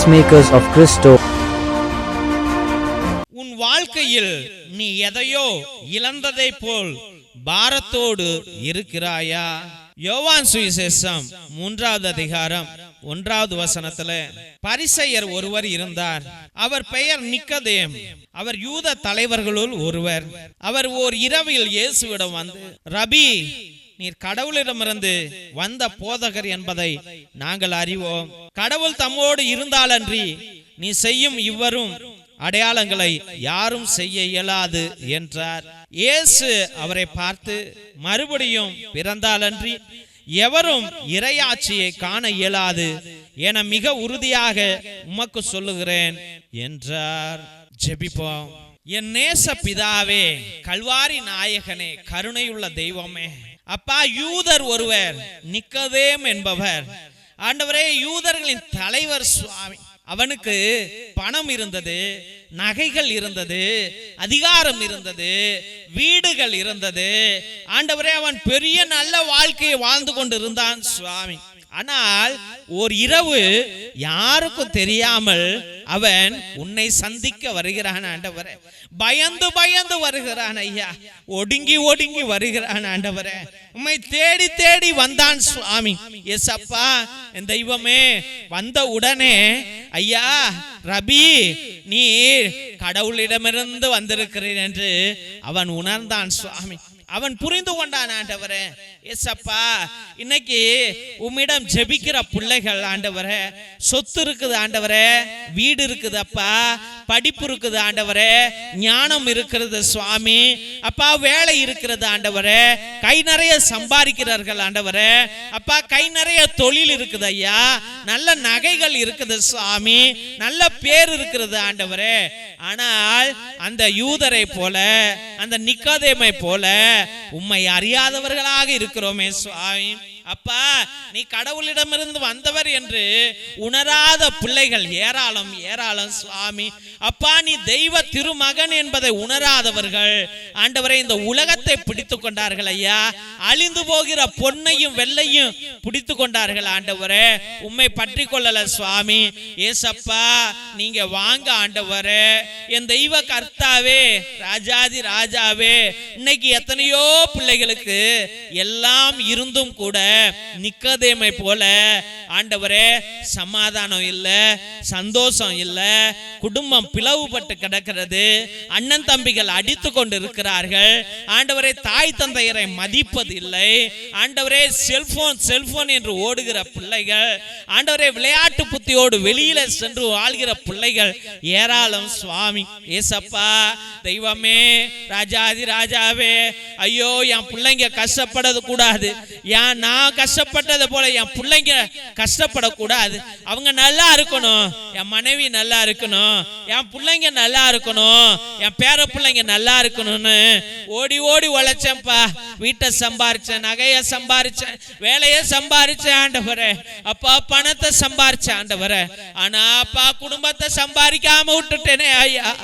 Peacemakers of Christo. உன் வாழ்க்கையில் நீ எதையோ இழந்ததை போல் பாரத்தோடு இருக்கிறாயா? யோவான் சுவிசேஷம் மூன்றாவது அதிகாரம் ஒன்றாவது வசனத்துல பரிசெயர் ஒருவர் இருந்தார். அவர் பெயர் நிக்கதேம். அவர் யூத தலைவர்களுள் ஒருவர். அவர் ஓர் இரவில் இயேசுவிடம் வந்து ரபி நீர் கடவுளிடமிருந்து வந்த போதகர் என்பதை நாங்கள் அறிவோம். கடவுள் தம்மோடு இருந்தாலன்றி நீ செய்யும் இவரும் அடையாளங்களை யாரும் செய்ய இயலாது என்றார். இயேசு அவரை பார்த்து மறுபடியும் பிறந்தாலன்றி எவரும் இரையாட்சியை காண இயலாது என மிக உறுதியாக உமக்கு சொல்லுகிறேன் என்றார். ஜெபிப்போம். என் நேச பிதாவே கல்வாரி நாயகனே கருணையுள்ள தெய்வமே அப்பா யூதர் ஒருவர் நிக்கதேம் என்பவர். ஆண்டவரே யூதர்களின் தலைவர் சுவாமி. அவனுக்கு பணம் இருந்தது நகைகள் இருந்தது அதிகாரம் இருந்தது வீடுகள் இருந்தது. ஆண்டவரே அவன் பெரிய நல்ல வாழ்க்கையை வாழ்ந்து கொண்டு இருந்தான் சுவாமி. ஆனால் ஒரு இரவு யாருக்கும் தெரியாமல் அவன் உன்னை சந்திக்க வருகிறான் ஆண்டவரே. பயந்து பயந்து வருகிறான் ஐயா. ஒடுங்கி ஒடுங்கி வருகிறான் ஆண்டவரே. உண்மை தேடி தேடி வந்தான் சுவாமி. எஸ் அப்பா என் தெய்வமே வந்த உடனே ஐயா ரபி நீ கடவுளிடமிருந்து வந்திருக்கிறேன் என்று அவன் உணர்ந்தான் சுவாமி. அவன் புரிந்து கொண்டான் ஆண்டவரே. எஸ் அப்பா இன்னைக்கு உம்மிடம் ஜெபிக்கிற பிள்ளைகள் ஆண்டவரே. சொத்து இருக்குது ஆண்டவரே. வீடு இருக்குது அப்பா. படிப்பு இருக்குது ஆண்டவரே. ஞானம் இருக்கிறது சுவாமி. அப்பா வேலை இருக்கிறது ஆண்டவரே. கை நிறைய சம்பாதிக்கிறார்கள் ஆண்டவரே. அப்பா கை நிறைய தொழில் இருக்குது ஐயா. நல்ல நகைகள் இருக்குது சுவாமி. நல்ல பேர் இருக்கிறது ஆண்டவரே. ஆனால் அந்த யூதரை போல அந்த நிக்காதேமை போல உம்மை அறியாதவர்களாக இருக்கிறோமே சுவாமி. அப்பா நீ கடவுளிடமிருந்து வந்தவர் என்று உணராத பிள்ளைகள் ஏராளம் ஏராளம் சுவாமி. அப்பா நீ தெய்வ திருமகன் என்பதை உணராதவர்கள் ஆண்டவரை இந்த உலகத்தை பிடித்து கொண்டார்கள் ஐயா. அழிந்து போகிற பொன்னையும் வெள்ளையும் பிடித்து கொண்டார்கள் ஆண்டவரே. உண்மை பற்றி கொள்ளல சுவாமி. ஏசப்பா நீங்க வாங்க ஆண்டவரே. என் தெய்வ கர்த்தாவே ராஜாதி ராஜாவே இன்னைக்கு எத்தனையோ பிள்ளைகளுக்கு எல்லாம் இருந்தும் கூட நிக்கதேமை போல ஆண்டவரே சமாதானம் இல்ல சந்தோஷம் இல்ல குடும்பம் பிளவுபட்டு கிடக்கிறது அண்ணன் தம்பிகள் அடித்து கொண்டு இருக்கிறார்கள் ஆண்டவரே தாய் தந்தையரை மதிப்பது இல்லை ஆண்டவரே செல்போன் செல்போன் என்று ஓடுகிற பிள்ளைகள் ஆண்டவரே விளையாட்டு புத்தியோடு வெளியில சென்று வாழ்கிற பிள்ளைகள் ஏராளம் சுவாமி ஏசப்பா தெய்வமே ராஜாதி ராஜாவே ஐயோ என் பிள்ளைங்க கஷ்டப்படது கூடாது. ஏன் நான் கஷ்டப்பட்டது போல என் பிள்ளைங்க கஷ்டப்படக்கூடாது. அவங்க நல்லா இருக்கணும். என் மனைவி நல்லா இருக்கணும். என் பிள்ளைங்க நல்லா இருக்கணும். என் பேர பிள்ளைங்க நல்லா இருக்கணும்னு ஓடி ஓடி உழைச்சேன்ப்பா. வீட்டை சம்பாரிச்சேன் நகையை சம்பாரிச்சேன் வேலையை சம்பாரிச்சேன் ஆண்டவரே. அப்பா பணத்தை சம்பாரிச்சேன் ஆண்டவரே. ஆனா அப்பா குடும்பத்தை சம்பாதிக்காம விட்டுட்டேனே ஐயா.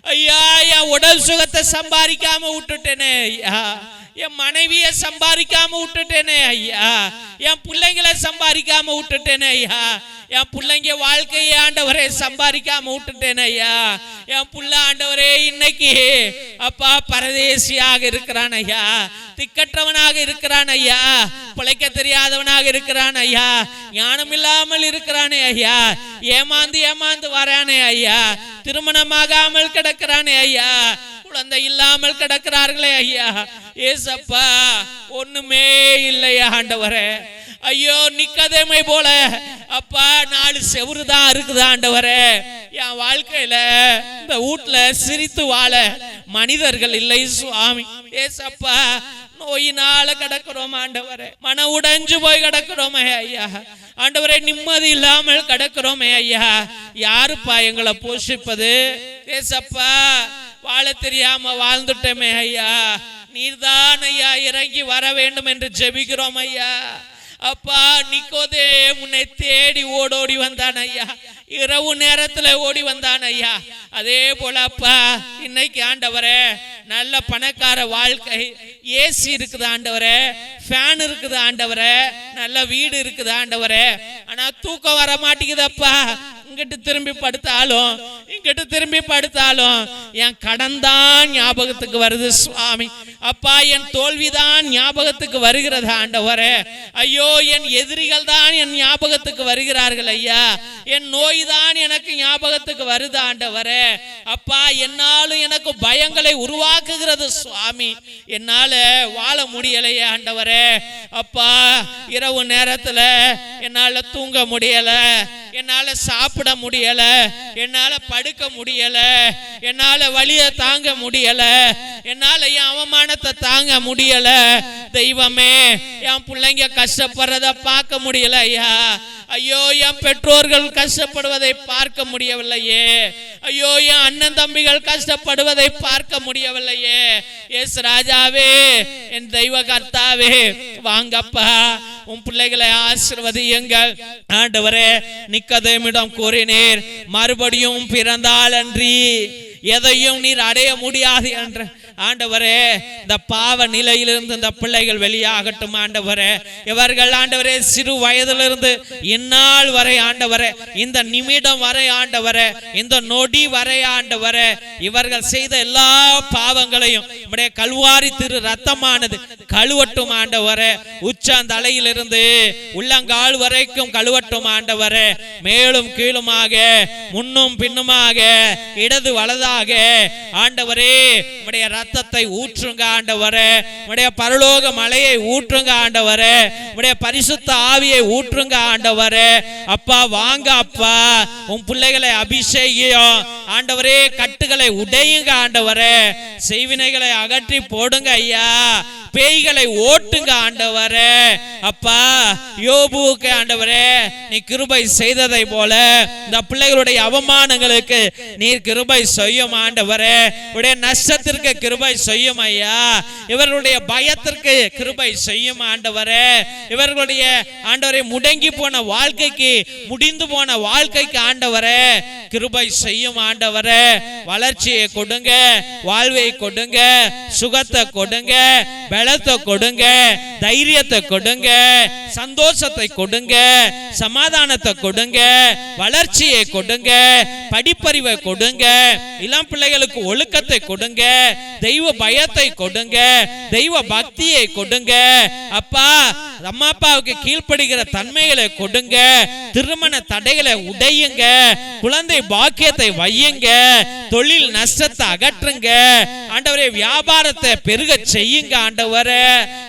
ஐயா என் உடல் சுகத்தை சம்பாதிக்காம விட்டுட்டேனே ஐயா. என் மனைவிய சம்பாதிக்காம விட்டுட்டேனே ஐயா. என் பிள்ளைங்களை சம்பாதிக்காம விட்டுட்டேனே ஐயா. என் பிள்ளைங்க வாழ்க்கையை ஆண்டவரே சம்பாதிக்காம விட்டுட்டேன் ஐயா. என் புள்ள ஆண்டவரே இன்னைக்கு அப்பா பரதேசியாக இருக்கிறான் ஐயா. திக்கற்றவனாக இருக்கிறான் ஐயா. பிழைக்க தெரியாதவனாக இருக்கிறான் ஐயா. ஞானம் இல்லாமல் இருக்கிறானே ஐயா. ஏமாந்து ஏமாந்து வரானே ஐயா. திருமணமாகாமல் கிடக்கிறானே ஐயா. குழந்தை இல்லாமல் கிடக்கிறார்களே ஐயா. ஏசப்பா ஒண்ணுமே இல்லையா ஆண்டவரே. ஐயோ நிக்கதேமை போல. அப்பா நாலு செவுரு தான் இருக்குது ஆண்டவரே. என் வாழ்க்கையில இந்த வீட்டுல சிரித்து வாழ மனிதர்கள் இல்லை சுவாமி. ஏசப்பா நோயினால கிடக்கிறோம் ஆண்டவரே. மன உடைஞ்சு போய் கிடக்கிறோமே ஐயா. ஆண்டவரே நிம்மதி இல்லாமல் கிடக்கிறோமே ஐயா. யாருப்பா எங்களை போஷிப்பது? ஏசப்பா வாழ தெரியாம வாழ்ந்துட்டோமே ஐயா. நீர்தான் ஐயா இறங்கி வர வேண்டும் என்று ஜெபிக்கிறோம் ஐயா. அப்பா நிக்கோதே உன்னை தேடி ஓடோடி வந்தான் ஐயா. இரவு நேரத்துல ஓடி வந்தான் ஐயா. அதே போல அப்பா இன்னைக்கு ஆண்டவரே நல்ல பணக்கார வாழ்க்கை. ஏசி இருக்குது ஆண்டவரே ஃபேன் இருக்குது ஆண்டவரே நல்ல வீடு இருக்குது ஆண்டவரே. ஆனா தூக்கம் வர மாட்டேங்குதப்பா இங்கிட்டு திரும்பி படுத்தாலும் இங்கிட்டு திரும்பி படுத்தாலும் என் கடன் தான் ஞாபகத்துக்கு வருது சுவாமி. அப்பா என் தோல்விதான் ஞாபகத்துக்கு வருகிறதா ஆண்டவரே. ஐயோ என் எதிரிகள் தான் என் ஞாபகத்துக்கு வருகிறார்கள் ஐயா. என் நோய் தான் எனக்கு ஞாபகத்துக்கு வருது ஆண்டவரே. அப்பா என்னாலும் எனக்கு பயங்களை உருவாக்குகிறது சுவாமி. என்னால வாழ முடியலையே ஆண்டவரே. அப்பா இரவு நேரத்துல என்னால தூங்க முடியல. என்னால சாப்பிட முடியல. என்னால படுக்க முடியல. என்னால வழிய தாங்க முடியல. என்னால என் அவமானத்தை தாங்க முடியல. தெய்வமே என் பிள்ளைங்க கஷ்டப்படுறத பார்க்க முடியல ஐயா. ஐயோ என் பெற்றோர்கள் கஷ்டப்படுவதை பார்க்க முடியவில்லையே. ஐயோ என் அண்ணன் தம்பிகள் கஷ்டப்படுவதை பார்க்க முடியவில்லையே. எஸ் ராஜாவே என் தெய்வ கர்த்தாவே வாங்கப்பா உன் பிள்ளைகளை ஆசிர்வதியுங்கள். ஆண்டவரே நிக்கதேமிடம் கூறினீர் மறுபடியும் பிறந்தால் அன்றி. எதையும் நீர் அடைய முடியாது என்று. ஆண்டவரே இந்த பாவ நிலையிலிருந்து இந்த பிள்ளைகள் வெளியாகட்டும் ஆண்டவரே. இவர்கள் ஆண்டவரே சிறு வயதிலிருந்து இந்நாள் வரை ஆண்டவரே இந்த நிமிடம் வரை ஆண்டவரே இந்த நொடி வரை ஆண்டவரே இவர்கள் செய்த எல்லா பாவங்களையும் நம்முடைய கல்வாரி திரு ரத்தமானது கழுவட்டும் ஆண்டவரே. உச்சந்தலையிலிருந்து உள்ளங்கால் வரைக்கும் கழுவட்டும் ஆண்டவரே. மேலும் கீழுமாக முன்னும் பின்னுமாக இடது வலதாக ஆண்டவரே உடைய ரத்தத்தை ஊற்றுங்க ஆண்டவரே. உடைய பரலோக மலையை ஊற்றுங்க ஆண்டவரே. உடைய பரிசுத்த ஆவியை ஊற்றுங்க ஆண்டவரே. அப்பா வாங்க அப்பா. உன் பிள்ளைகளை அபிஷேகியும். ஆண்டவரே கட்டுகளை உடையுங்க ஆண்டவரே. செய்வினைகளை அகற்றி போடுங்க ஐயா. பேய்களை ஓட்டுங்க ஆண்டவரே. அப்பா யோபுவுக்கு ஆண்டவரே நீ கிருபை செய்ததை போல இந்த பிள்ளைகளுடைய அவமானங்களுக்கு நீர் கிருபை செய்யும் ஆண்டவரே. உடைய நஷ்டத்திற்கு கிருபை செய்யும் ஐயா. இவர்களுடைய பயத்திற்கு கிருபை செய்யும் ஆண்டவரே. இவர்களுடைய ஆண்டவரை முடங்கி போன வாழ்க்கைக்கு முடிந்து போன வாழ்க்கைக்கு ஆண்டவரே கிருபை செய்யும் ஆண்டவரே. வளர்ச்சியை கொடுங்க வாழ்வை கொடுங்க சுகத்தை கொடுங்க பலத்தை கொடுங்க தைரியத்தை கொடுங்க சந்தோஷத்தை கொடுங்க சமாதானத்தை கொடுங்க வளர்ச்சியை கொடுங்க படிப்பறிவை கொடுங்க இளம் பிள்ளைகளுக்கு ஒழுக்கத்தை கொடுங்க தெய்வ பயத்தை கொடுங்க தெய்வ பக்தியை கொடுங்க. அப்பா அம்மா அப்பாவுக்கு கீழ்ப்படுகிற தன்மைகளை கொடுங்க திருமண தடைகளை உடையுங்க குழந்தை பாக்கியத்தை வையுங்க தொழில் நஷ்டத்தை அகற்றுங்க ஆண்டவரே வியாபாரத்தை பெருக செய்யுங்க ஆண்டவரே.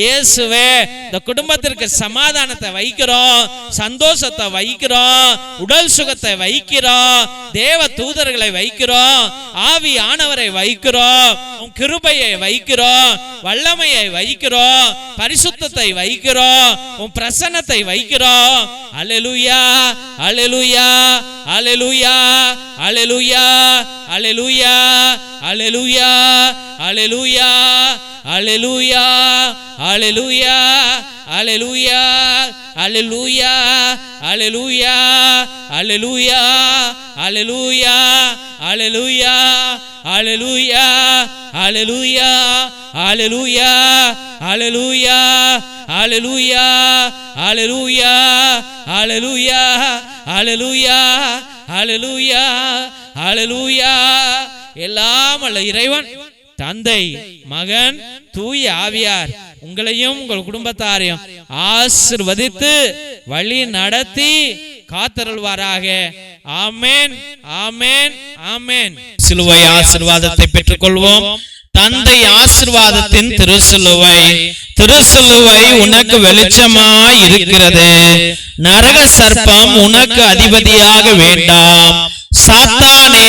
இயேசுவே இந்த குடும்பத்திற்கு சமா சமாதானத்தை வைக்கிறோம் சந்தோஷத்தை வைக்கிறோம் உடல் சுகத்தை வைக்கிறோம் தேவ தூதர்களை வைக்கிறோம் ஆவி ஆனவரை வைக்கிறோம் உன் கிருபையை வைக்கிறோம் வல்லமையை வைக்கிறோம் பரிசுத்தத்தை வைக்கிறோம் உன் பிரசன்னத்தை வைக்கிறோம். அல்லேலூயா அலெலுயா அல்லேலூயா அல்லேலூயா அல்லேலூயா அல்லேலூயா அல்லேலூயா அல்லேலூயா அல்லேலூயா அல்லேலூயா அல்லேலூயா அல்லேலூயா அல்லேலூயா அல்லேலூயா அல்லேலூயா அல்லேலூயா அல்லேலூயா அல்லேலூயா அல்லேலூயா அல்லேலூயா அல்லேலூயா அல்லேலூயா அல்லேலூயா அல்லேலூயா அல்லேலூயா எல்லாம் அல்ல இறைவன் தந்தை மகன் தூய ஆவியார் உங்களையும் உங்கள் குடும்பத்தாரையும் ஆசிர்வதித்து வழி நடத்தி காத்தருள்வாராக. ஆமேன் ஆமேன் ஆமேன். சிலுவை ஆசிர்வாதத்தை பெற்றுக்கொள்வோம். தந்தை ஆசிர்வாதத்தின் திருசிலுவை திருசிலுவை உனக்கு வெளிச்சமாய் இருக்கிறது. நரக சர்ப்பம் உனக்கு அதிபதியாக வேண்டாம். சாத்தானே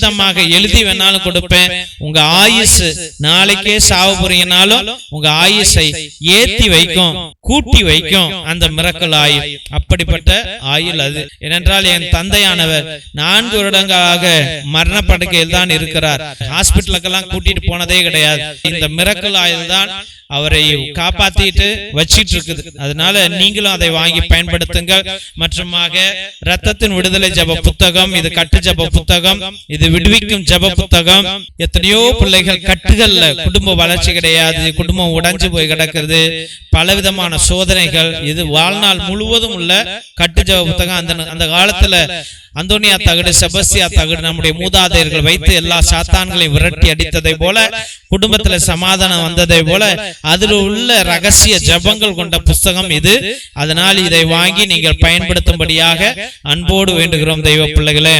கச்சிதமாக எழுதி வேணாலும் கொடுப்பேன். உங்க ஆயுசு நாளைக்கே சாவு புரியினாலும் உங்க ஆயுசை ஏத்தி வைக்கும். கூட்டி வைக்கும் அந்த மிரக்கல் ஆயுள் அப்படிப்பட்ட ஆயுள் அது. ஏனென்றால் என் தந்தையானவர் நான்கு வருடங்களாக மரண படுக்கையில் தான் இருக்கிறார். ஹாஸ்பிட்டலுக்கெல்லாம் கூட்டிட்டு போனதே கிடையாது. இந்த மிரக்கல் ஆயுள் தான் அவரை காப்பாத்திட்டு வச்சிட்டு இருக்குது அதனால நீங்களும் அதை வாங்கி பயன்படுத்துங்கள். மற்றுமாக ரத்தத்தின் விடுதலை ஜப புத்தகம் இது கட்டு ஜப புத்தகம் இது விடுவிக்கும் ஜப புத்தகம். எத்தனையோ பிள்ளைகள் கட்டுகள்ல குடும்ப வளர்ச்சி கிடையாது. குடும்பம் உடைஞ்சு போய் கிடக்கிறது. பலவிதமான சோதனைகள் இது வாழ்நாள் முழுவதும் உள்ள கட்டு புத்தகம். அந்த அந்த காலத்துல அந்தோனியா தகடு செபஸ்தியா தகடு நம்முடைய மூதாதையர்கள் வைத்து எல்லா சாத்தான்களையும் விரட்டி அடித்ததை போல குடும்பத்துல சமாதானம் வந்ததை போல அதில் உள்ள ரகசிய ஜபங்கள் கொண்ட புஸ்தகம் இது. அதனால் இதை வாங்கி நீங்கள் பயன்படுத்தும்படியாக அன்போடு வேண்டுகிறோம் தெய்வ பிள்ளைகளே.